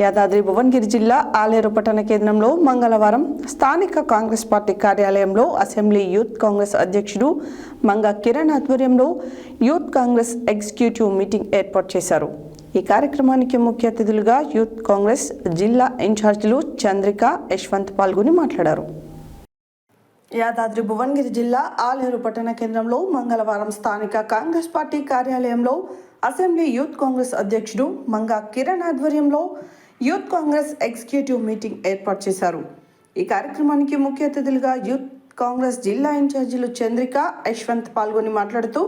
యాదాద్రి భువనగిరి జిల్లా ఆలేరు పట్టణ కేంద్రంలో మంగళవారం స్థానిక కాంగ్రెస్ పార్టీ కార్యాలయంలో అసెంబ్లీ యూత్ కాంగ్రెస్ అధ్యక్షుడు మంగ కిరణ్ ఆధ్వర్యంలో యూత్ కాంగ్రెస్ ఎగ్జిక్యూటివ్ మీటింగ్ ఏర్పాటు చేశారు. ఈ కార్యక్రమానికి ముఖ్య అతిథులుగా యూత్ కాంగ్రెస్ జిల్లా ఇన్ఛార్జీలు చంద్రిక యశ్వంత్ పాల్గొని మాట్లాడారు. యాదాద్రి భువనగిరి జిల్లా ఆలేరు పట్టణ కేంద్రంలో మంగళవారం స్థానిక కాంగ్రెస్ పార్టీ కార్యాలయంలో అసెంబ్లీ యూత్ కాంగ్రెస్ అధ్యక్షుడు మంగా కిరణ్ ఆధ్వర్యంలో యూత్ కాంగ్రెస్ ఎగ్జిక్యూటివ్ మీటింగ్ ఏర్పాటు చేశారు. ఈ కార్యక్రమానికి ముఖ్య అతిథులుగా యూత్ కాంగ్రెస్ జిల్లా ఇన్ఛార్జీలు చంద్రిక యశ్వంత్ పాల్గొని మాట్లాడుతూ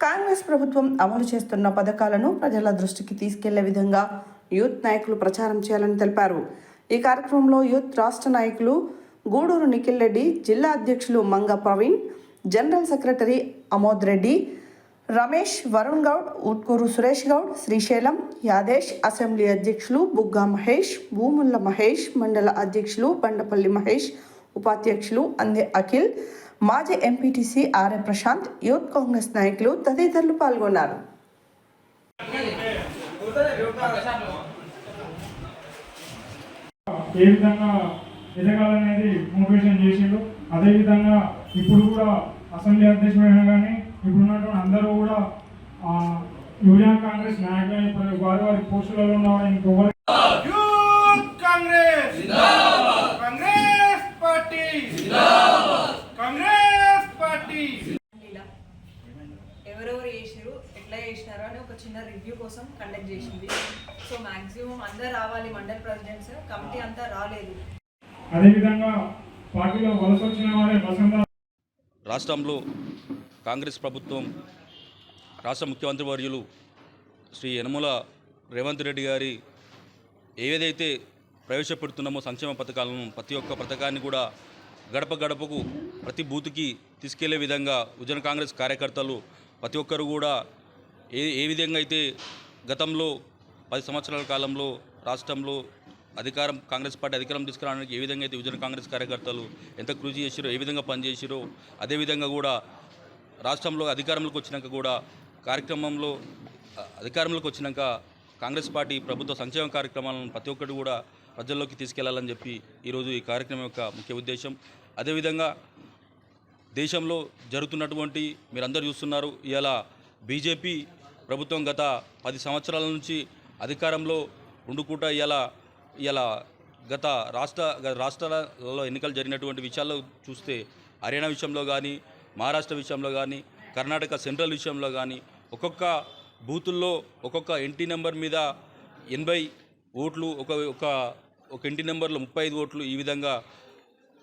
కాంగ్రెస్ ప్రభుత్వం అమలు చేస్తున్న పథకాలను ప్రజల దృష్టికి తీసుకెళ్ళే విధంగా యూత్ నాయకులు ప్రచారం చేయాలని తెలిపారు. ఈ కార్యక్రమంలో యూత్ రాష్ట్ర నాయకులు గూడూరు నిఖిల్ రెడ్డి జిల్లా అధ్యక్షులు Manga Praveen general secretary Amod Reddy Ramesh Varun Goud Utkoor Suresh Goud Srisailam Yadesh assembly అధ్యక్షులు బుగ్గా మహేష్ భూముల్ల మహేష్ మండల అధ్యక్షులు బండపల్లి మహేష్ ఉపాధ్యక్షులు అందే అఖిల్ మాజీ MPTC R A Prashanth youth Congress నాయకులు తదితరులు పాల్గొన్నారు. ఏ విధంగా ఎదగాలనేది మోటివేషన్ చేసిండు. అదేవిధంగా ఇప్పుడు కూడా అసెంబ్లీ అధ్యక్షుడైనా కానీ ఇప్పుడున్నటువంటి అందరూ కూడా ఆ, యూనియన్ కాంగ్రెస్ నాయకులు వారి వారి పోస్టులలో ఉన్న వారు ఇంకొకరు కాంగ్రెస్! కాంగ్రెస్ పార్టీ! కాంగ్రెస్ పార్టీ! ఎవరెవరు చేసారు ఎట్లా చేసినారు అని ఒక చిన్న రివ్యూ కోసం కండక్ట్ చేసింది. సో మాక్సిమం అందరు రావాలి మండల్ ప్రెసిడెంట్స్ కమిటీ అంతా రాలేదు. అదేవిధంగా పార్టీలో వలస వచ్చిన వారే వసంత రాష్ట్రంలో కాంగ్రెస్ ప్రభుత్వం రాష్ట్ర ముఖ్యమంత్రి వర్యులు శ్రీ యనమల రేవంత్ రెడ్డి గారి ఏదైతే ప్రవేశపెడుతున్నామో సంక్షేమ పథకాలను ప్రతి ఒక్క పథకాన్ని కూడా గడప గడపకు ప్రతి బూత్కి తీసుకెళ్ళే విధంగా ఉజన కాంగ్రెస్ కార్యకర్తలు ప్రతి ఒక్కరు కూడా ఏ ఏ విధంగా అయితే గతంలో పది సంవత్సరాల కాలంలో రాష్ట్రంలో అధికారం కాంగ్రెస్ పార్టీ అధికారం తీసుకురావడానికి ఏ విధంగా అయితే యువజన కాంగ్రెస్ కార్యకర్తలు ఎంత కృషి చేసిరో ఏ విధంగా పనిచేసిరో అదేవిధంగా కూడా రాష్ట్రంలో అధికారంలోకి వచ్చినాక కూడా కార్యక్రమంలో అధికారంలోకి వచ్చినాక కాంగ్రెస్ పార్టీ ప్రభుత్వ సంక్షేమ కార్యక్రమాలను ప్రతి ఒక్కటి కూడా ప్రజల్లోకి తీసుకెళ్ళాలని చెప్పి ఈరోజు ఈ కార్యక్రమం యొక్క ముఖ్య ఉద్దేశం. అదేవిధంగా దేశంలో జరుగుతున్నటువంటి మీరందరూ చూస్తున్నారు ఇలా బీజేపీ ప్రభుత్వం గత పది సంవత్సరాల నుంచి అధికారంలో ఉండుకుంటా ఇలా ఇలా గత రాష్ట్ర గత రాష్ట్రాలలో ఎన్నికలు జరిగినటువంటి విషయాల్లో చూస్తే హర్యానా విషయంలో కానీ మహారాష్ట్ర విషయంలో కానీ కర్ణాటక సెంట్రల్ విషయంలో కానీ ఒక్కొక్క బూతుల్లో ఒక్కొక్క ఇంటి నెంబర్ మీద ఎనభై ఓట్లు ఒక ఒక ఒక ఇంటి నెంబర్లో ముప్పై ఐదు ఓట్లు ఈ విధంగా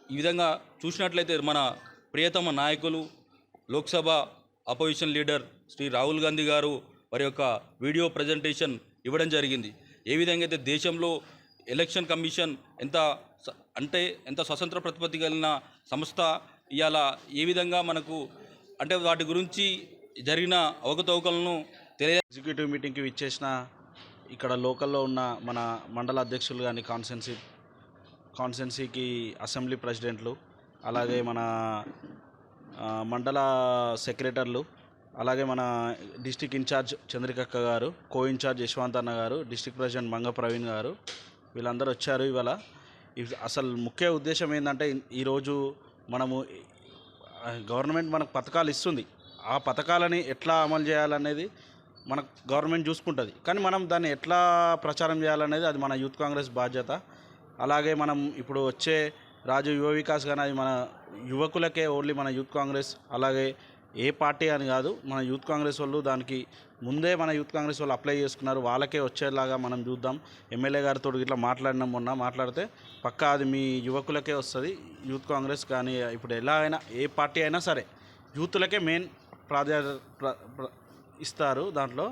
ఈ విధంగా చూసినట్లయితే మన ప్రియతమ నాయకులు లోక్సభ అపోజిషన్ లీడర్ శ్రీ రాహుల్ గాంధీ గారు వారి యొక్క వీడియో ప్రజెంటేషన్ ఇవ్వడం జరిగింది. ఏ విధంగా అయితే దేశంలో ఎలక్షన్ కమిషన్ ఎంత అంటే ఎంత స్వతంత్ర ప్రతిపత్తి కలిగిన సంస్థ ఇవాళ ఏ విధంగా మనకు అంటే వాటి గురించి జరిగిన అవకతవకలను తెలియ ఎగ్జిక్యూటివ్ మీటింగ్కి విచ్చేసిన ఇక్కడ లోకల్లో ఉన్న మన మండల అధ్యక్షులు కానీ కాన్సెన్సీ కాన్సెన్సీకి అసెంబ్లీ ప్రెసిడెంట్లు అలాగే మన మండల సెక్రటర్లు అలాగే మన డిస్టిక్ ఇన్ఛార్జ్ చంద్రికక్క గారు కో ఇన్ఛార్జ్ యశ్వంత్ అన్న గారు డిస్టిక్ ప్రెసిడెంట్ మంగ ప్రవీణ్ గారు వీళ్ళందరూ వచ్చారు ఇవాళ. అసలు ముఖ్య ఉద్దేశం ఏంటంటే ఈరోజు మనము గవర్నమెంట్ మనకు పథకాలు ఇస్తుంది. ఆ పథకాలని ఎట్లా అమలు చేయాలనేది మన గవర్నమెంట్ చూసుకుంటుంది. కానీ మనం దాన్ని ఎట్లా ప్రచారం చేయాలనేది అది మన యూత్ కాంగ్రెస్ బాధ్యత. అలాగే మనం ఇప్పుడు వచ్చే రాజు యువ వికాస్ కానీ అది మన యువకులకే ఓన్లీ మన యూత్ కాంగ్రెస్ అలాగే ఏ పార్టీ అని కాదు మన యూత్ కాంగ్రెస్ వాళ్ళు దానికి ముందే మన యూత్ కాంగ్రెస్ వాళ్ళు అప్లై చేసుకున్నారు. వాళ్ళకే వచ్చేలాగా మనం చూద్దాం. ఎమ్మెల్యే గారితో ఇట్లా మాట్లాడినాం మొన్న మాట్లాడితే పక్కా అది మీ యువకులకే వస్తుంది. యూత్ కాంగ్రెస్ కానీ ఇప్పుడు ఎలా అయినా ఏ పార్టీ అయినా సరే యూత్లకే మెయిన్ ప్రాధాన్యత ఇస్తారు దాంట్లో.